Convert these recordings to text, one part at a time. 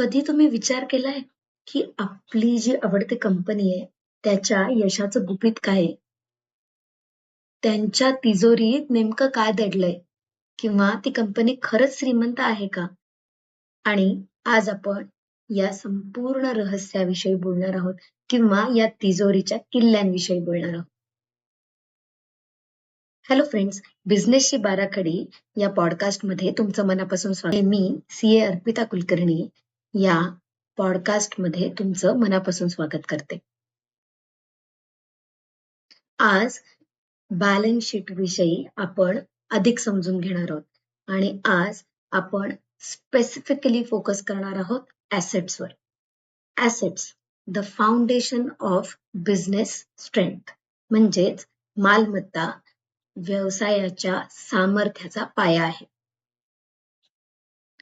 कधी तुम्ही विचार केलाय की आपली जी आवडती कंपनी आहे त्याच्या यशाचं गुपित काय आहे? त्यांच्या तिजोरीत नेमकं काय दडलंय किंवा ती कंपनी खरंच श्रीमंत आहे का? आणि आज आपण या संपूर्ण रहस्याविषयी बोलणार आहोत किंवा या तिजोरीच्या किल्ल्यांविषयी बोलणार आहोत. हॅलो फ्रेंड्स, बिझनेसची बाराखडी या पॉडकास्टमध्ये तुमचं मनापासून स्वागत. मी सी ए अर्पिता कुलकर्णी या पॉडकास्टमध्ये तुमचं मनापासून स्वागत करते. आज बॅलन्स शीट विषयी आपण अधिक समजून घेणार आहोत आणि आज आपण स्पेसिफिकली फोकस करणार आहोत ॲसेट्सवर. Assets the foundation of business strength म्हणजेच मालमत्ता व्यवसायाच्या सामर्थ्याचा पाया आहे.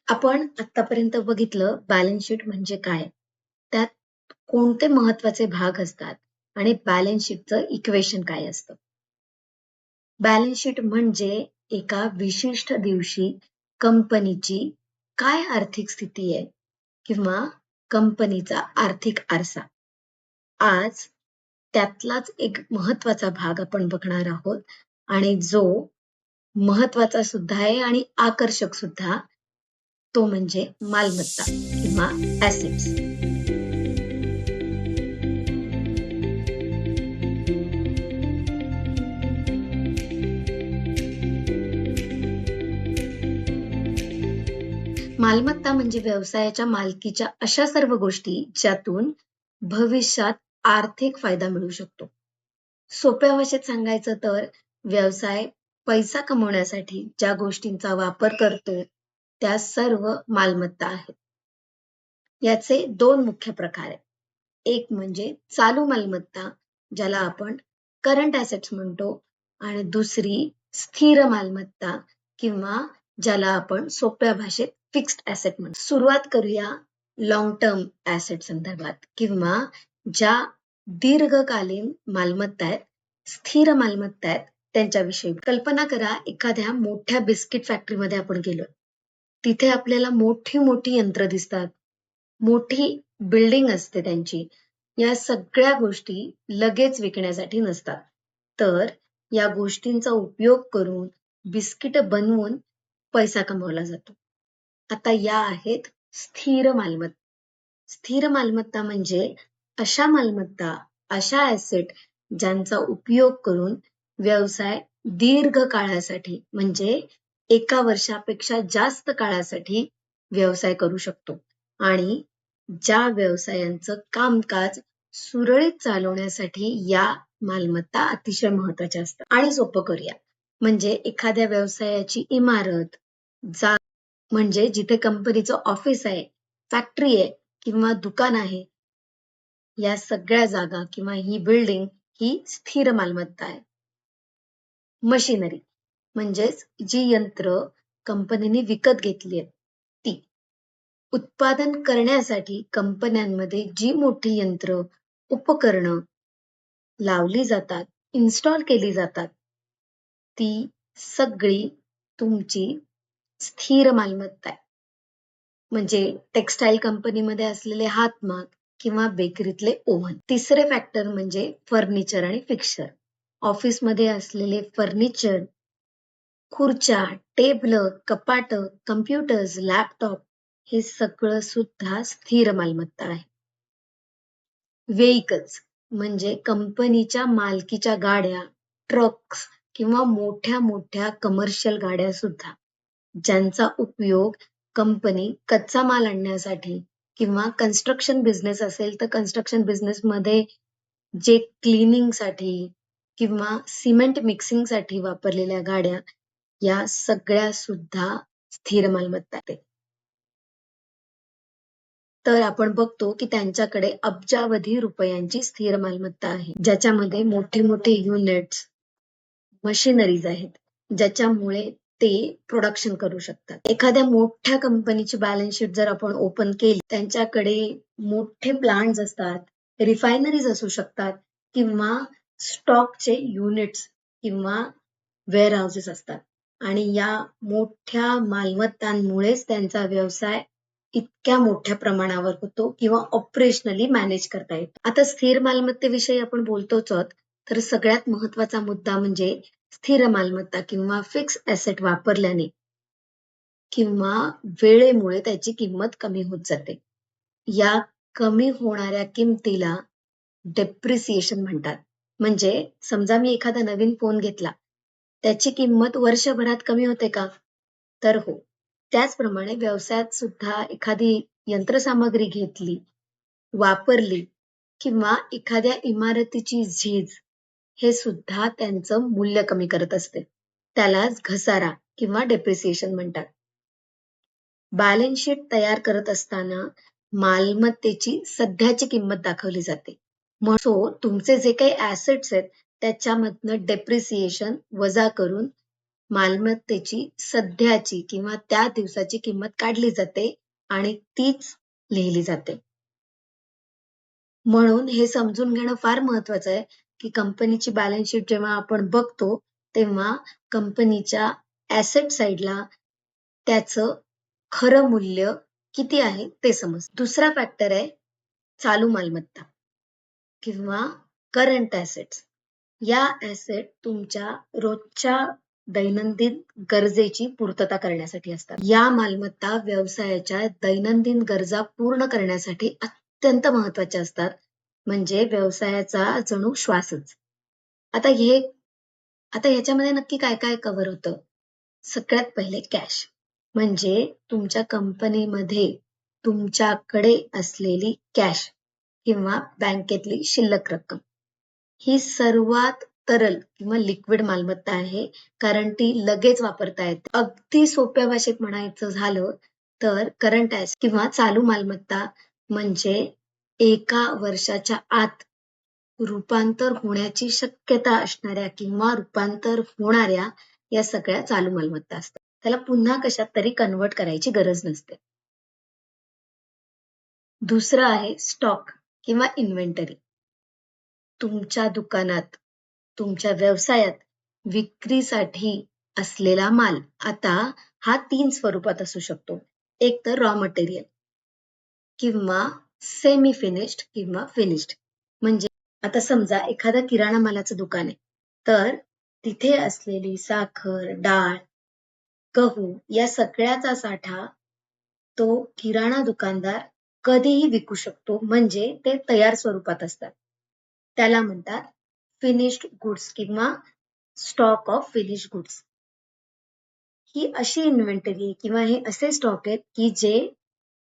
आपण आतापर्यंत बघितलं बॅलन्स शीट म्हणजे काय? त्यात कोणते महत्त्वाचे भाग असतात आणि बॅलन्स शीटचं इक्वेशन काय असतं? बॅलन्स शीट म्हणजे एका विशिष्ट दिवशी कंपनीची काय आर्थिक स्थिती आहे किंवा कंपनीचा आर्थिक आरसा. आज त्यातलाच एक महत्त्वाचा भाग आपण बघणार आहोत आणि जो महत्त्वाचा सुद्धा आहे आणि आकर्षक सुद्धा तो म्हणजे मालमत्ता किंवा ऍसेट्स मालमत्ता म्हणजे व्यवसायाच्या मालकीच्या अशा सर्व गोष्टी ज्यातून भविष्यात आर्थिक फायदा मिळू शकतो. सोप्या भाषेत सांगायचं तर व्यवसाय पैसा कमवण्यासाठी ज्या गोष्टींचा वापर करतो त्या सर्व मालमत्ता आहेत. याचे दोन मुख्य प्रकार आहेत. एक म्हणजे चालू मालमत्ता ज्याला आपण करंट असेट्स म्हणतो आणि दुसरी स्थिर मालमत्ता किंवा ज्याला आपण सोप्या भाषेत फिक्स्ड ॲसेट म्हणतो. सुरुवात करूया लॉंग टर्म असेट संदर्भात किंवा ज्या दीर्घकालीन मालमत्ता आहेत, स्थिर मालमत्ता आहेत त्यांच्याविषयी. कल्पना करा एखाद्या मोठ्या बिस्किट फॅक्टरीमध्ये आपण गेलो. तिथे आपल्याला मोठी मोठी यंत्र दिसतात. मोठी बिल्डिंग असते त्यांची. या सगळ्या गोष्टी लगेच विकण्यासाठी नसतात. तर या गोष्टींचा उपयोग करून बिस्किट बनवून पैसा कमवला जातो. आता या आहेत स्थिर मालमत्ता. स्थिर मालमत्ता म्हणजे अशा मालमत्ता, अशा ऍसेट ज्यांचा उपयोग करून व्यवसाय दीर्घ काळासाठी म्हणजे एका वर्षापेक्षा जास्त काळासाठी व्यवसाय करू शकतो आणि ज्या व्यवसायांचं कामकाज सुरळीत चालवण्यासाठी या मालमत्ता अतिशय महत्त्वाच्या असतात. आणि सोपं करूया म्हणजे एखाद्या व्यवसायाची इमारत, जा म्हणजे जिथे कंपनीचं ऑफिस आहे, फॅक्टरी आहे किंवा दुकान आहे, या सगळ्या जागा किंवा ही बिल्डिंग ही स्थिर मालमत्ता आहे. मशिनरी म्हणजेच जी यंत्र कंपनीने विकत घेतली आहेत ती. उत्पादन करण्यासाठी कंपन्यांमध्ये जी मोठी यंत्र, उपकरणं लावली जातात, इन्स्टॉल केली जातात, ती सगळी तुमची स्थिर मालमत्ता आहे. म्हणजे टेक्सटाईल कंपनीमध्ये असलेले हातमाग किंवा बेकरीतले ओव्हन. तिसरे फॅक्टर म्हणजे फर्निचर आणि फिक्स्चर. ऑफिसमध्ये असलेले फर्निचर, खुर्च्या, टेबलं, कपाटं, कम्प्युटर्स, लॅपटॉप हे सगळं सुद्धा स्थिर मालमत्ता आहे. व्हेइकल्स म्हणजे कंपनीच्या मालकीच्या गाड्या, ट्रक्स किंवा मोठ्या मोठ्या कमर्शियल गाड्या सुद्धा ज्यांचा उपयोग कंपनी कच्चा माल आणण्यासाठी किंवा कन्स्ट्रक्शन बिझनेस असेल तर कन्स्ट्रक्शन बिझनेसमध्ये जे क्लिनिंगसाठी किंवा सिमेंट मिक्सिंगसाठी वापरलेल्या गाड्या या सगळ्या सुद्धा स्थिर मालमत्ता आहेत. तर आपण बघतो की त्यांच्याकडे अब्जावधी रुपयांची स्थिर मालमत्ता आहे. ज्याच्यामध्ये मोठे मोठे युनिट्स, मशिनरीज आहेत. ज्याच्यामुळे ते प्रोडक्शन करू शकतात. एखाद्या मोठ्या कंपनीची बॅलन्स शीट जर आपण ओपन केली, त्यांच्याकडे मोठे प्लांट्स असतात, रिफायनरीज असू शकतात किंवा स्टॉकचे युनिट्स किंवा वेअरहाऊसेस असतात. आणि या मोठ्या मालमत्तांमुळेच त्यांचा व्यवसाय इतक्या मोठ्या प्रमाणावर होतो किंवा ऑपरेशनली मॅनेज करता येतो. आता स्थिर मालमत्तेविषयी आपण बोलतोच आहोत तर सगळ्यात महत्त्वाचा मुद्दा म्हणजे स्थिर मालमत्ता किंवा फिक्स ऍसेट वापरल्याने किंवा वेळेमुळे त्याची किंमत कमी होत जाते. या कमी होणाऱ्या किमतीला डेप्रिसिएशन म्हणतात. म्हणजे समजा मी एखादा नवीन फोन घेतला त्याची किंमत वर्षभरात कमी होते का? तर हो. त्याचप्रमाणे व्यवसायात सुद्धा एखादी यंत्रसामग्री घेतली वापरली किंवा एखाद्या इमारतीची झीज हे सुद्धा त्यांचं मूल्य कमी करत असते. त्यालाच घसारा किंवा डेप्रिसिएशन म्हणतात. बॅलन्स शीट तयार करत असताना मालमत्तेची सध्याची किंमत दाखवली जाते. तुमचे जे काही ऍसेट्स आहेत त्याच्यामधनं डेप्रिसिएशन वजा करून मालमत्तेची सध्याची किंवा त्या दिवसाची किंमत काढली जाते आणि तीच लिहिली जाते. म्हणून हे समजून घेणं फार महत्वाचं आहे की कंपनीची बॅलन्स शीट जेव्हा आपण बघतो तेव्हा कंपनीच्या ऍसेट साईडला त्याचं खरं मूल्य किती आहे ते समज दुसरा फॅक्टर आहे चालू मालमत्ता किंवा करंट ऍसेट्स या ऍसेट तुमच्या रोजच्या दैनंदिन गरजेची पूर्तता करण्यासाठी असतात. या मालमत्ता व्यवसायाच्या दैनंदिन गरजा पूर्ण करण्यासाठी अत्यंत महत्त्वाच्या असतात. म्हणजे व्यवसायाचा जणू श्वासच. आता हे आता ह्याच्यामध्ये नक्की काय काय कव्हर होतं? सगळ्यात पहिले कॅश म्हणजे तुमच्या कंपनीमध्ये तुमच्याकडे असलेली कॅश किंवा बँकेतली शिल्लक रक्कम. ही सर्वात तरल किंवा लिक्विड मालमत्ता आहे. कारण ती लगेच वापरता येते. अगदी सोप्या भाषेत म्हणायचं झालं तर करंट ऍस किंवा चालू मालमत्ता म्हणजे एका वर्षाच्या आत रूपांतर होण्याची शक्यता असणाऱ्या किंवा रूपांतर होणाऱ्या या सगळ्या चालू मालमत्ता असतात. त्याला पुन्हा कशात तरी कन्वर्ट करायची गरज नसते. दुसरं आहे स्टॉक किंवा इन्व्हेंटरी तुमच्या दुकानात तुमच्या व्यवसायात विक्रीसाठी असलेला माल. आता हा तीन स्वरूपात असू शकतो. एक तर रॉ मटेरियल किंवा सेमी फिनिश्ड किंवा फिनिश्ड म्हणजे आता समजा एखादा किराणा मालाचं दुकान आहे तर तिथे असलेली साखर डाळ गहू या सगळ्याचा साठा तो किराणा दुकानदार कधीही विकू शकतो. म्हणजे ते तयार स्वरूपात असतात. त्याला म्हणतात फिनिश्ड गुड्स किंवा स्टॉक ऑफ फिनिश गुड्स ही अशी इन्व्हेंटरी किंवा हे असे स्टॉक आहेत की जे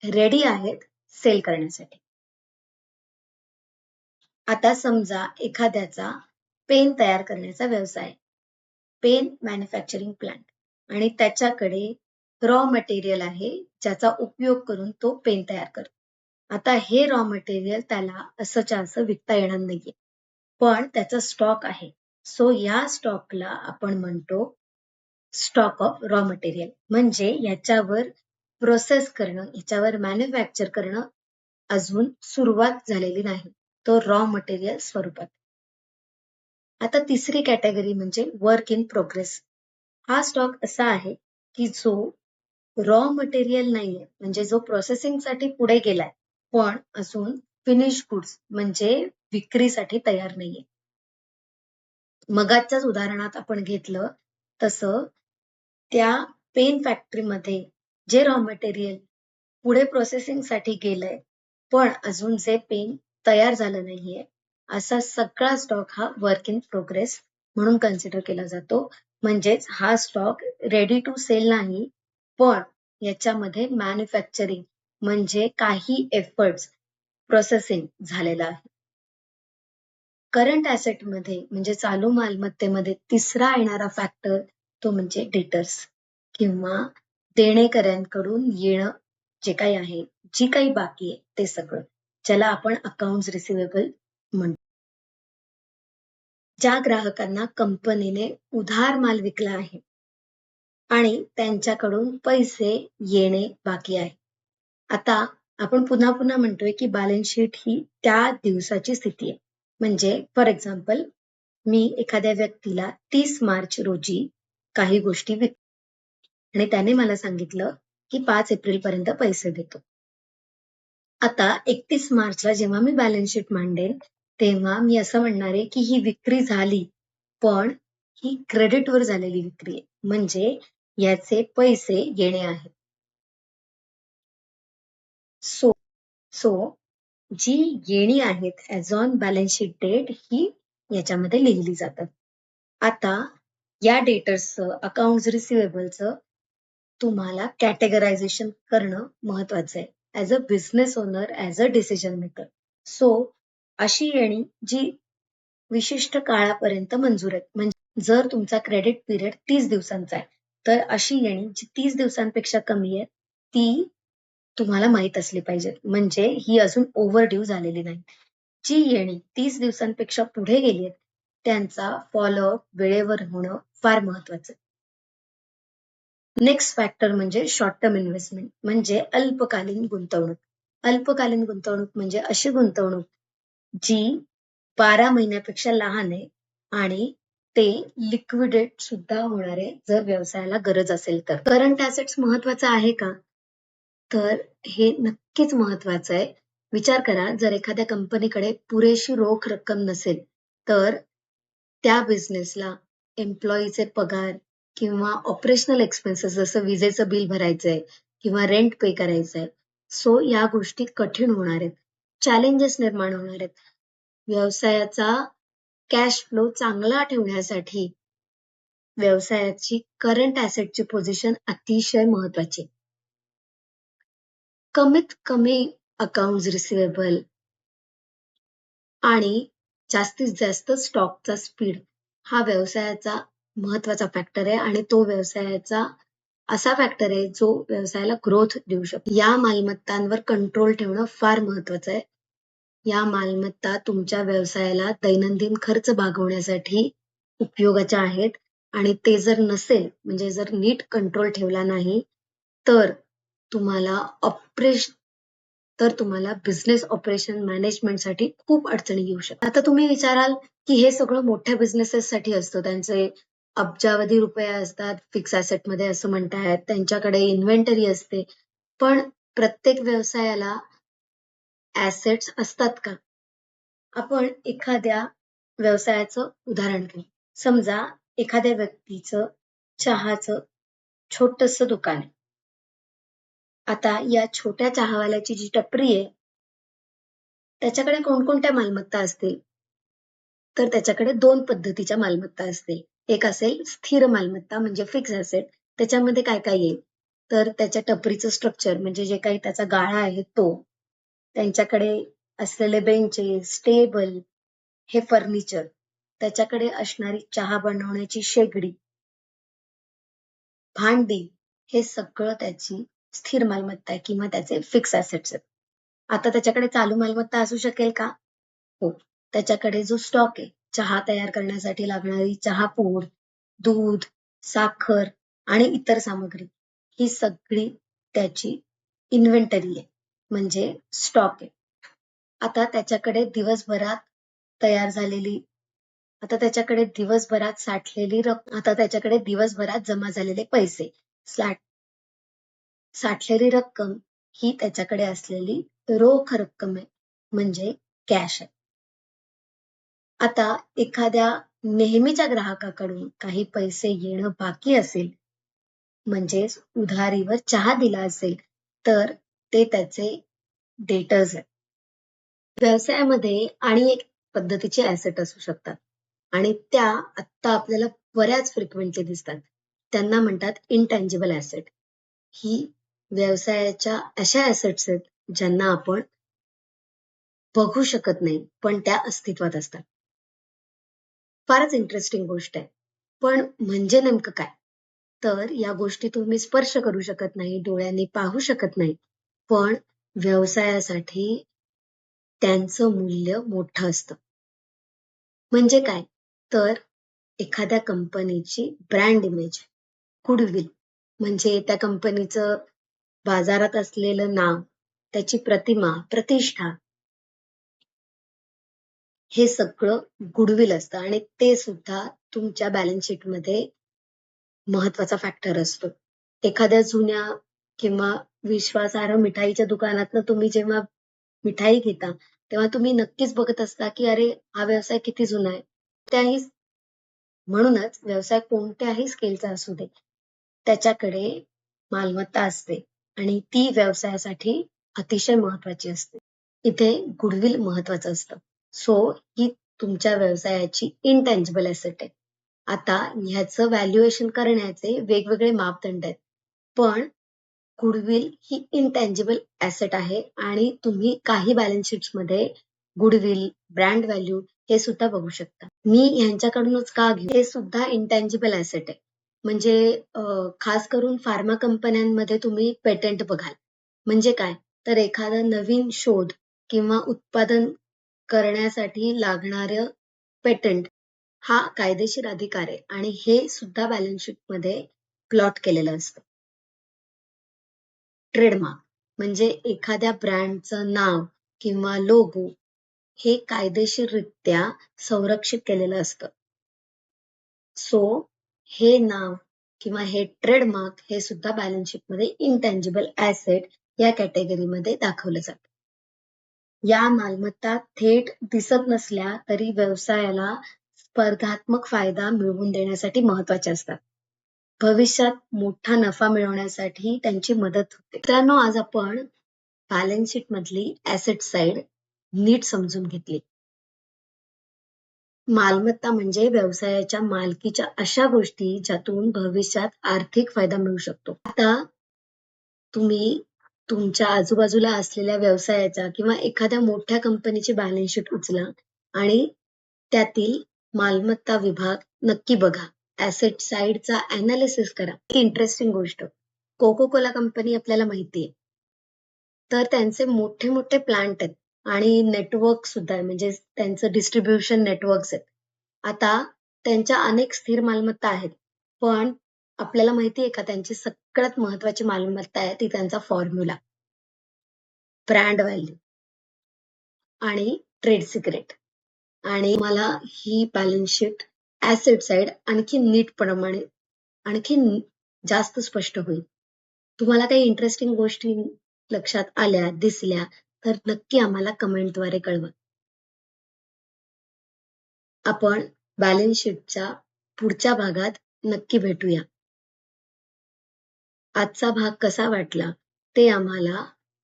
रेडी आहेत सेल करण्यासाठी. आता समजा एखाद्याचा पेन तयार करण्याचा व्यवसाय पेन मॅन्युफॅक्चरिंग प्लांट आणि त्याच्याकडे रॉ मटेरियल आहे ज्याचा उपयोग करून तो पेन तयार करतो. आता हे रॉ मटेरियल त्याला असंच्या असं विकता येणार नाहीये. पण त्याचा स्टॉक आहे. सो या स्टॉकला आपण म्हणतो स्टॉक ऑफ रॉ मटेरियल म्हणजे याच्यावर प्रोसेस करणं याच्यावर मॅन्युफॅक्चर करणं अजून सुरुवात झालेली नाही. तो रॉ मटेरियल स्वरूपात. आता तिसरी कॅटेगरी म्हणजे वर्क इन प्रोग्रेस हा स्टॉक असा आहे की जो रॉ मटेरियल नाहीये म्हणजे जो प्रोसेसिंगसाठी पुढे गेलाय पण अजून फिनिश गुड्स म्हणजे विक्रीसाठी तयार नाहीये. मगाच्याच उदाहरणात आपण घेतलं तसं त्या पेन फॅक्टरीमध्ये जे रॉ मटेरियल पुढे प्रोसेसिंगसाठी गेलंय पण अजून जे पेन तयार झालं नाहीये असा सगळा स्टॉक हा वर्क इन प्रोग्रेस म्हणून कन्सिडर केला जातो. म्हणजेच हा स्टॉक रेडी टू सेल नाही पण याच्यामध्ये मॅन्युफॅक्चरिंग म्हणजे काही एफर्ट्स प्रोसेसिंग झालेला आहे. करंट ऍसेटमध्ये म्हणजे चालू मालमत्तेमध्ये तिसरा येणारा फॅक्टर तो म्हणजे डेटर्स किंवा देणेकऱ्यांकडून येणं जे काही आहे जी काही बाकी आहे ते सगळं ज्याला आपण अकाउंट रिसिवेबल म्हणतो. ज्या ग्राहकांना कंपनीने उधार माल विकला आहे आणि त्यांच्याकडून पैसे येणे बाकी आहे. आता आपण पुन्हा पुन्हा म्हणतोय की बॅलन्स शीट ही त्या दिवसाची स्थिती आहे. म्हणजे फॉर एक्झाम्पल मी एखाद्या व्यक्तीला तीस मार्च रोजी काही गोष्टी विक आणि त्याने मला सांगितलं की पाच एप्रिल पर्यंत पैसे देतो. आता एकतीस मार्चला जेव्हा मी बॅलन्स शीट मांडेल तेव्हा मी असं म्हणणार आहे की ही विक्री झाली पण ही क्रेडिटवर झालेली विक्री आहे. म्हणजे याचे पैसे येणे आहेत सो सो जी येणी आहेत as on balance sheet date ही याच्यामध्ये लिहिली जातात. आता या डेटर्सचं अकाउंट रिसिवेबलचं तुम्हाला कॅटेगरायझेशन करणं महत्वाचं आहे. As a business owner as a decision maker so अशी येणी जी विशिष्ट काळापर्यंत मंजूर आहेत. म्हणजे जर तुमचा क्रेडिट पिरियड तीस दिवसांचा आहे तर अशी येणी जी तीस दिवसांपेक्षा कमी आहे ती तुम्हाला माहीत असली पाहिजेत म्हणजे ही अजून ओव्हर ड्यू झालेली नाही. जी येणी तीस दिवसांपेक्षा पुढे गेली आहेत त्यांचा फॉलोअप वेळेवर होणं फार महत्वाचं. नेक्स्ट फॅक्टर म्हणजे शॉर्ट टर्म इन्व्हेस्टमेंट म्हणजे अल्पकालीन गुंतवणूक. अल्पकालीन गुंतवणूक म्हणजे अशी गुंतवणूक जी बारा महिन्यापेक्षा लहान आहे आणि ते लिक्विडेट सुद्धा होणार आहे जर व्यवसायाला गरज असेल तर. करंट असेट्स महत्वाचं आहे का? तर हे नक्कीच महत्वाचं आहे. विचार करा जर एखाद्या कंपनीकडे पुरेशी रोख रक्कम नसेल तर त्या बिझनेसला एम्प्लॉईचे पगार किंवा ऑपरेशनल एक्सपेन्सेस जसं विजेचं बिल भरायचंय किंवा रेंट पे करायचंय सो या गोष्टी कठीण होणार आहेत. चॅलेंजेस निर्माण होणार आहेत. व्यवसायाचा कॅश फ्लो चांगला ठेवण्यासाठी व्यवसायाची करंट ऍसेटची पोझिशन अतिशय महत्वाची कमीत कमी अकाउंट रिसिवेबल आणि जास्तीत जास्त स्टॉकचा स्पीड हा व्यवसायाचा महत्त्वाचा फॅक्टर आहे आणि तो व्यवसायाचा असा फॅक्टर आहे जो व्यवसायाला ग्रोथ देऊ शकतो. या मालमत्तांवर कंट्रोल ठेवणं फार महत्वाचं आहे. या मालमत्ता तुमच्या व्यवसायाला दैनंदिन खर्च भागवण्यासाठी उपयोगाच्या आहेत आणि ते जर नसेल म्हणजे जर नीट कंट्रोल ठेवला नाही तर तुम्हाला ऑपरेशन तर तुम्हाला बिझनेस ऑपरेशन मॅनेजमेंटसाठी खूप अडचणी येऊ शकतात. आता तुम्ही विचाराल की हे सगळं मोठ्या बिझनेसेससाठी असतं. त्यांचे अब्जावधी रुपये असतात फिक्स ऍसेटमध्ये असं म्हणतायत त्यांच्याकडे इन्व्हेंटरी असते. पण प्रत्येक व्यवसायाला ऍसेट्स असतात का? आपण एखाद्या व्यवसायाचं उदाहरण घेऊ. समजा एखाद्या व्यक्तीचं चहाचं छोटस दुकान आहे. आता या छोट्या चहावाल्याची जी टपरी आहे त्याच्याकडे कोणकोणत्या मालमत्ता असतील? तर त्याच्याकडे दोन पद्धतीच्या मालमत्ता असतील. एक असेल स्थिर मालमत्ता म्हणजे फिक्स असेट त्याच्यामध्ये काय काय येईल? तर त्याच्या टपरीचं स्ट्रक्चर म्हणजे जे काही त्याचा गाळा आहे तो त्यांच्याकडे असलेले बेंचेस टेबल हे फर्निचर त्याच्याकडे असणारी चहा बनवण्याची शेगडी भांडी हे सगळं त्याची स्थिर मालमत्ता आहे किंवा त्याचे फिक्स असेट्स आहेत. आता त्याच्याकडे चालू मालमत्ता असू शकेल का? हो. त्याच्याकडे जो स्टॉक आहे चहा तयार करण्यासाठी लागणारी चहापूड दूध साखर आणि इतर सामग्री ही सगळी त्याची इन्व्हेंटरी आहे म्हणजे स्टॉक आहे. आता त्याच्याकडे दिवसभरात तयार झालेली आता त्याच्याकडे दिवसभरात साठलेली रक्कम आता त्याच्याकडे दिवसभरात जमा झालेले पैसे स्लॅट साठलेली रक्कम ही त्याच्याकडे असलेली रोख रक्कम आहे म्हणजे कॅश आहे. आता एखाद्या नेहमीच्या ग्राहकाकडून काही पैसे येणं बाकी असेल म्हणजेच उधारीवर चहा दिला असेल तर ते त्याचे डेटर्स आहेत. व्यवसायामध्ये आणि एक पद्धतीचे ऍसेट असू शकतात आणि त्या आत्ता आपल्याला बऱ्याच फ्रिक्वेंटली दिसतात. त्यांना म्हणतात इनटँजिबल ऍसेट ही व्यवसायाच्या अशा ऍसेट्स आहेत ज्यांना आपण बघू शकत नाही पण त्या अस्तित्वात असतात. फारच इंटरेस्टिंग गोष्ट आहे. पण म्हणजे नेमकं काय? तर या गोष्टी तुम्ही स्पर्श करू शकत नाही डोळ्यांनी पाहू शकत नाही. पण व्यवसायासाठी त्यांचं मूल्य मोठं असतं. म्हणजे काय? तर एखाद्या कंपनीची ब्रँड इमेज गुडविल म्हणजे त्या कंपनीचं बाजारात असलेलं नाव त्याची प्रतिमा प्रतिष्ठा हे सगळं गुडविल असतं आणि ते सुद्धा तुमच्या बॅलन्स शीटमध्ये महत्त्वाचा फॅक्टर असतो. एखाद्या जुन्या किंवा विश्वासार्ह मिठाईच्या दुकानातनं तुम्ही जेव्हा मिठाई घेता तेव्हा तुम्ही नक्कीच बघत असता की अरे हा व्यवसाय किती जुना आहे. त्याही म्हणूनच व्यवसाय कोणत्याही स्केलचा असू दे त्याच्याकडे मालमत्ता असते. आणि ती व्यवसायासाठी अतिशय महत्वाची असते. इथे गुडविल महत्वाचं असतं. सो ही तुमच्या व्यवसायाची इनटेंजिबल असेट आहे. आता ह्याचं व्हॅल्युएशन करण्याचे वेगवेगळे मापदंड आहेत. पण गुडविल ही इनटेंजिबल ऍसेट आहे आणि तुम्ही काही बॅलन्स शीट्समध्ये गुडविल ब्रँड व्हॅल्यू हे सुद्धा बघू शकता. मी ह्यांच्याकडूनच का घेऊ? हे सुद्धा इंटँजिबल ऍसेट आहे. म्हणजे खास करून फार्मा कंपन्यांमध्ये तुम्ही पेटंट बघाल. म्हणजे काय? तर एखादा नवीन शोध किंवा उत्पादन करण्यासाठी लागणारं पेटंट हा कायदेशीर अधिकार आहे आणि हे सुद्धा बॅलन्स शीटमध्ये प्लॉट केलेलं असतं. ट्रेडमार्क म्हणजे एखाद्या ब्रँडचं नाव किंवा लोगो हे कायदेशीररित्या संरक्षित केलेलं असतं. सो हे नाव किंवा हे ट्रेडमार्क हे सुद्धा बॅलन्स शीटमध्ये इंटँजिबल ऍसेट या कॅटेगरीमध्ये दाखवलं जातं. या मालमत्ता थेट दिसत नसल्या तरी व्यवसायाला स्पर्धात्मक फायदा मिळवून देण्यासाठी महत्त्वाच्या असतात. भविष्यात मोठा नफा मिळवण्यासाठी त्यांची मदत होते. मित्रांनो आज आपण बॅलन्स शीट मधली ऍसेट साइड नीट समजून घेतली. मालमत्ता म्हणजे व्यवसायाच्या मालकीच्या अशा गोष्टी ज्यातून भविष्यात आर्थिक फायदा मिळू शकतो. आता तुम्ही तुमच्या आजूबाजूला असलेल्या व्यवसायाच्या किंवा एखाद्या मोठ्या कंपनीची बॅलन्स शीट उचला आणि त्यातील मालमत्ता विभाग नक्की बघा. ऍसेट साईडचा अनालिसिस करा. इंटरेस्टिंग गोष्ट. कोको कोला कंपनी आपल्याला माहितीये. तर त्यांचे मोठे मोठे प्लांट आहेत. आणि नेटवर्क सुद्धा आहे. म्हणजे त्यांचं डिस्ट्रीब्युशन नेटवर्क्स आहेत. आता त्यांच्या अनेक स्थिर मालमत्ता आहेत. पण आपल्याला माहिती आहे का त्यांची सगळ्यात महत्वाची मालमत्ता आहे ती त्यांचा फॉर्म्युला ब्रँड व्हॅल्यू आणि ट्रेड सिक्रेट आणि मला ही बॅलन्स शीट ऍसेट साइड आणखी नीट प्रमाणे आणखी जास्त स्पष्ट होईल. तुम्हाला काही इंटरेस्टिंग गोष्टी लक्षात आल्या दिसल्या तर नक्की आम्हाला कमेंटद्वारे कळवा. आपण बॅलन्स शीटच्या पुढच्या भागात नक्की भेटूया. आजचा भाग कसा वाटला ते आम्हाला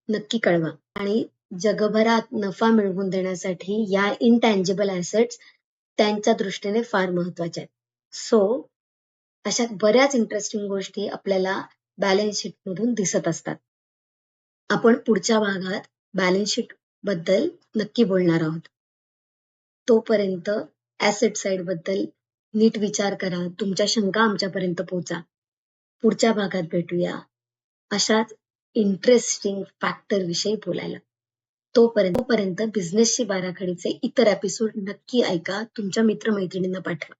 नक्की कळवा. आणि जगभरात नफा मिळवून देण्यासाठी या इनटँजिबल ऍसेट्स त्यांच्या दृष्टीने फार महत्त्वाच्या आहेत. सो अशा बऱ्याच इंटरेस्टिंग गोष्टी आपल्याला बॅलन्स शीट मधून दिसत असतात. आपण पुढच्या भागात बॅलन्स शीटबद्दल नक्की बोलणार आहोत. तोपर्यंत ऍसेट साइडबद्दल नीट विचार करा तुमच्या शंका आमच्यापर्यंत पोहोचा. पुढच्या भागात भेटूया. अशाच इंटरेस्टिंग फॅक्टर विषयी बोलायला. तोपर्यंत तोपर्यंत बिझनेसची बाराखडीचे इतर एपिसोड नक्की ऐका तुमच्या मित्रमैत्रिणींना पाठवा.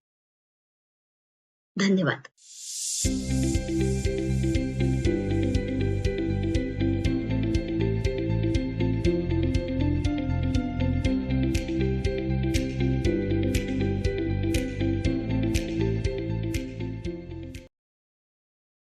धन्यवाद.